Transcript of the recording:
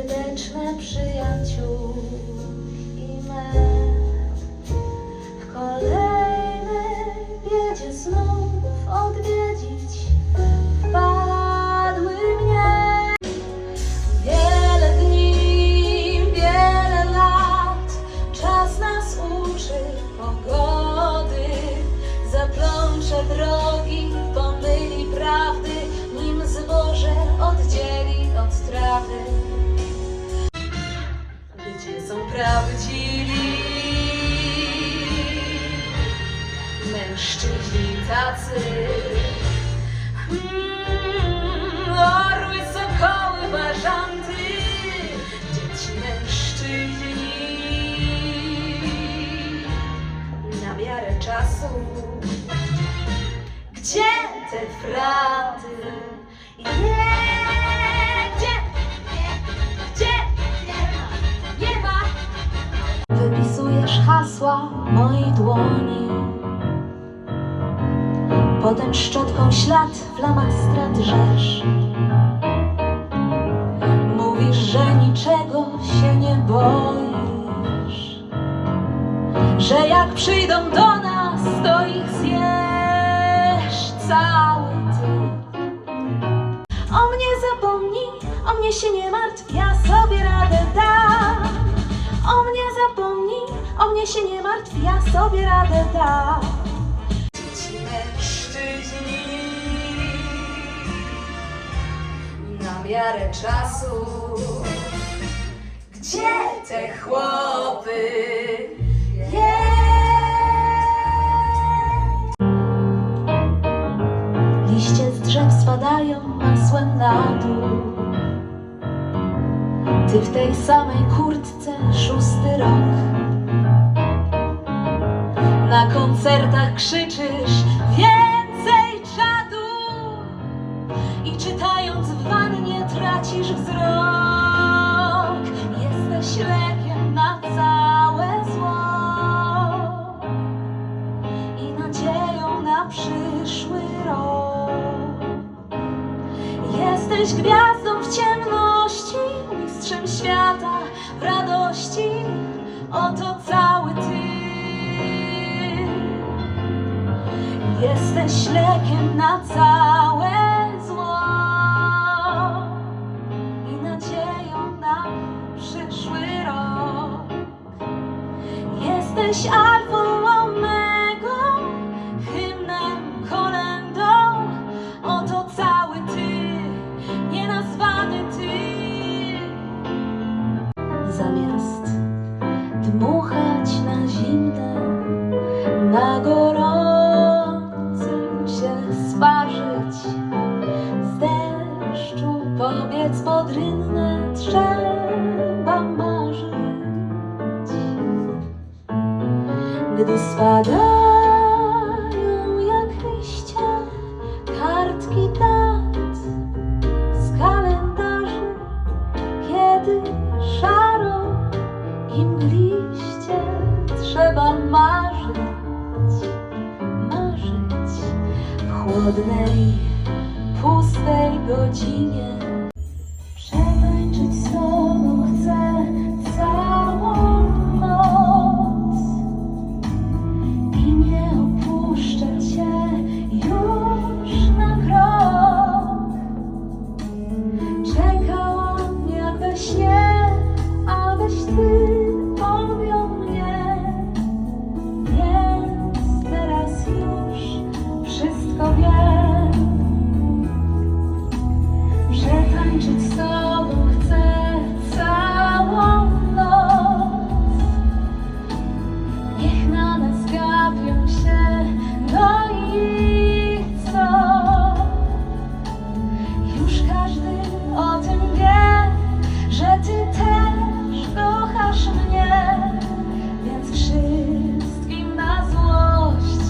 serdeczne przyjaciółki me. Tacy? Mm, orły, sokoły, bażanty, dzieci mężczyźni na miarę czasu. Gdzie te fraty? Wypisujesz hasła mojej dłoni. Potem szczotką ślad flamastra drzesz. Mówisz, że niczego się nie boisz. Że jak przyjdą do nas, to ich zjesz cały ty. O mnie zapomnij, o mnie się nie martw, ja sobie radę dam. O mnie zapomnij, o mnie się nie martw, ja sobie radę dam. Miarę czasu. Gdzie te chłopy? Jej! Liście z drzew spadają masłem na dół. Ty w tej samej kurtce szósty rok. Na koncertach krzyczysz Jesteś gwiazdą w ciemności, mistrzem świata w radości. Oto cały ty. Jesteś lekiem na całe zło i nadzieją na przyszły rok. Jesteś alfą, na gorącym się sparzyć. Z deszczu pobiec pod rynnę trzeba marzyć. Gdy spadają w pustej godzinie. tańczyć z tobą chcę całą noc. Niech na nas gapią się, no i co? Już każdy o tym wie, że ty też kochasz mnie, więc wszystkim na złość.